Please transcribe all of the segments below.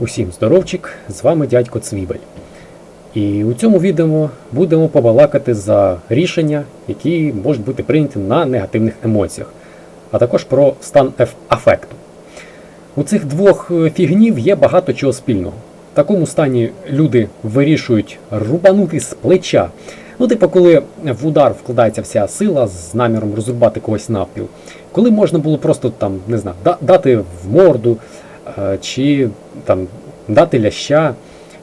Усім здоровчик, з вами дядько Цвібель. І у цьому відео будемо побалакати за рішення, які можуть бути прийняті на негативних емоціях, а також про стан афекту. У цих двох е, фігнів є багато чого спільного. В такому стані люди вирішують рубанути з плеча. Ну, типу, коли в удар вкладається вся сила з наміром розрубати когось навпіл. Коли можна було просто там, не знаю, дати в морду, чи там дати ляща,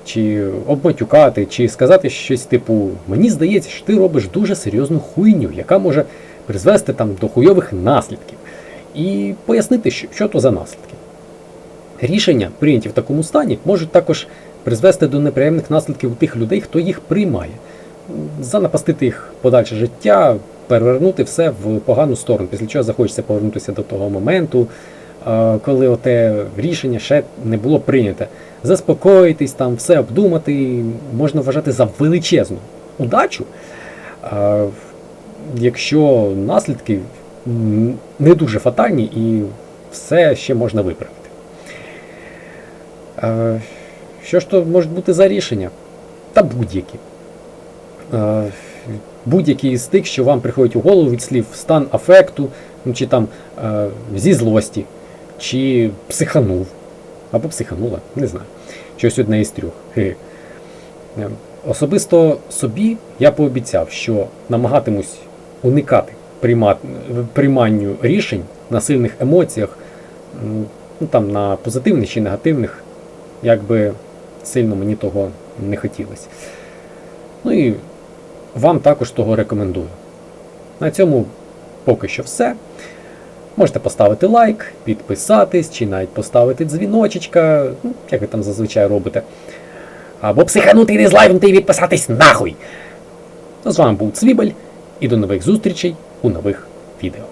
чи обматюкати, чи сказати щось типу: Мені здається, що ти робиш дуже серйозну хуйню, яка може призвести там до хуйових наслідків. І пояснити, що, що то за наслідки. Рішення, прийняті в такому стані, можуть також призвести до неприємних наслідків у тих людей, хто їх приймає, занапастити їх подальше життя, перевернути все в погану сторону, після чого захочеться повернутися до того моменту, е, коли оте рішення ще не було прийняте. Заспокоїтись, там все обдумати, можна вважати за величезну удачу, е, якщо наслідки не дуже фатальні і все ще можна виправити. Е, Що ж то можуть бути за рішення? Та будь-які. Е, Будь-який з тих, що вам приходить у голову від слів стан афекту, ну, чи там е, зі злості, чи психанув, або психанула, не знаю. Щось одне із трьох. Е, Особисто собі я пообіцяв, що намагатимусь уникати прийма... прийманню рішень на сильних емоціях, ну, там, на позитивних чи негативних, як би сильно мені того не хотілося. Ну і вам також того рекомендую. На цьому поки що все. Можете поставити лайк, підписатись, чи навіть поставити дзвіночечка, ну, як ви там зазвичай робите. Або психанути і дизлайкнути і відписатись нахуй. З вами був Цвібель, і до нових зустрічей у нових відео.